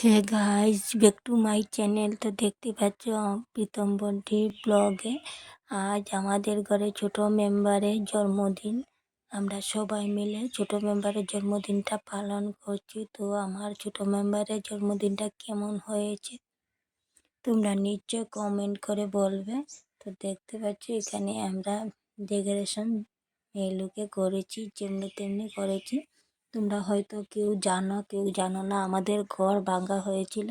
Hey guys, back to my channel. তো দেখতে পাচ্ছ, প্রীতম বন্টির ব্লগে আজ আমাদের ঘরে ছোট মেম্বারের জন্মদিন। আমরা সবাই মিলে ছোট মেম্বারের জন্মদিনটা পালন করছি। তো আমার ছোট মেম্বারের জন্মদিনটা কেমন হয়েছে? তোমরা নিশ্চয় কমেন্ট করে বলবে। তো দেখতে পাচ্ছ, এখানে আমরা ডেকোরেশন মেলুকে করেছি, যেমনি তেমনি করেছি। তোমরা হয়তো কেউ জানো কেউ জানো না, আমাদের ঘর ভাঙা হয়েছিল।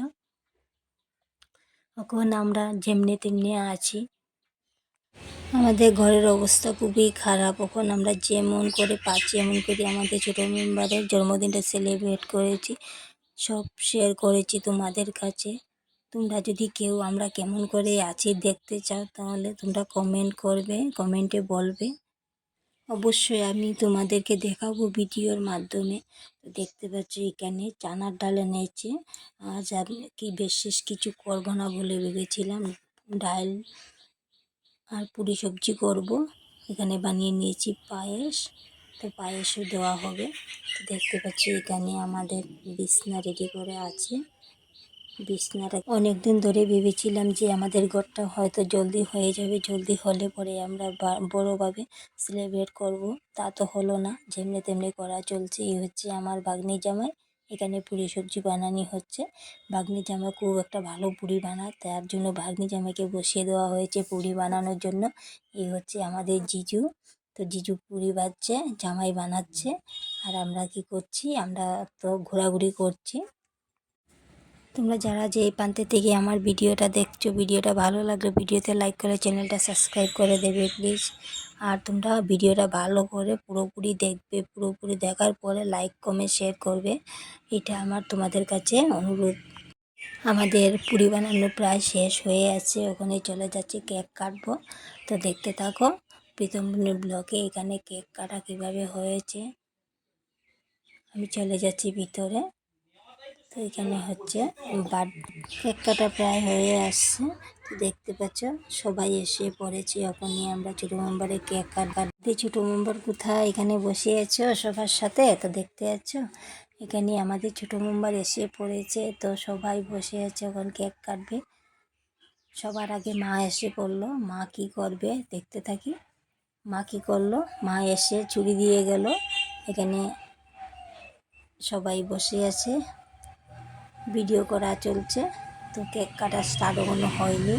তখন আমরা যেমনি তেমনি আছি। আমাদের ঘরের অবস্থা খুবই খারাপ। এখন আমরা যেমন করে পাচ্ছি এমন করে আমাদের ছোটো মেম্বারের জন্মদিনটা সেলিব্রেট করেছি, সব শেয়ার করেছি তোমাদের কাছে। তোমরা যদি কেউ, আমরা কেমন করে আছি দেখতে চাও, তাহলে তোমরা কমেন্ট করবে কমেন্টে বলবে। অবশ্যই আমি তোমাদেরকে দেখাবো ভিডিওর মাধ্যমে। দেখতে পাচ্ছ এখানে চানার ডালে এনেছে। আজ আমি কি বিশেষ কিছু করব না বলে ভেবেছিলাম। ডাল আর পুরি সবজি করব। এখানে বানিয়ে নিয়েছি পায়েস। তো পায়েসও দেওয়া হবে। দেখতে পাচ্ছি এখানে আমাদের বিছনা রেডি করে আছে। বিছনাটা অনেক দিন ধরে ভেবেছিলাম যে আমাদের ঘরটা হয়তো জলদি হয়ে যাবে, জলদি হলে পরে আমরা বড়োভাবে সেলিব্রেট করব। তা তো হলো না, যেমনি তেমনি করা চলছে। এই হচ্ছে আমার বাগনি জামাই, এখানে পুরি সবজি বানানি হচ্ছে। বাগনি জামাই খুব একটা ভালো পুরি বানায়, তার জন্য ভাগ্নি জামাইকে বসিয়ে দেওয়া হয়েছে পুরি বানানোর জন্য। এই হচ্ছে আমাদের জিজু। তো জিজু পুরি বাজছে, জামাই বানাচ্ছে। আর আমরা কি করছি, আমরা তো ঘোরাঘুরি করছি। তোমরা যারা যে প্রান্তে থেকে আমার ভিডিওটা দেখছ, ভিডিওটা ভালো লাগলে ভিডিওতে লাইক করে চ্যানেলটা সাবস্ক্রাইব করে দেবে প্লিজ আর তোমরা ভিডিওটা ভালো করে পুরোপুরি দেখবে, পুরোপুরি দেখার পরে লাইক কমেন্ট শেয়ার করবে। এটা আমার তোমাদের কাছে অনুরোধ। আমাদের পুরি বানানো প্রায় শেষ হয়ে আছে, ওখানে চলে যাচ্ছে কেক কাটবো। তো দেখতে থাকো, প্রীতম ব্লকে এখানে কেক কাটা কীভাবে হয়েছে। আমি চলে যাচ্ছি ভিতরে। তো এখানে হচ্ছে বাড কেক কাটা প্রায় হয়ে আসছে। দেখতে পাচ্ছ, সবাই এসে পড়েছে। ওখানে আমরা ছোটো মেম্বারে কেক কাটবার ছোটো মেম্বার কোথায়? এখানে বসে আছো সবার সাথে? তো দেখতে পাচ্ছ, এখানে আমাদের ছোটো মেম্বার এসে পড়েছে। তো সবাই বসে আছে ওখানে কেক কাটবে। সবার আগে মা এসে পড়ল। মা কি করবে? দেখতে থাকি। মা কি করল? মা এসে চুরি দিয়ে গেল। এখানে সবাই বসে আছে। ভিডিও করা চলছে। তো কেক কাটা স্টার্ট ওখানে হয়নি।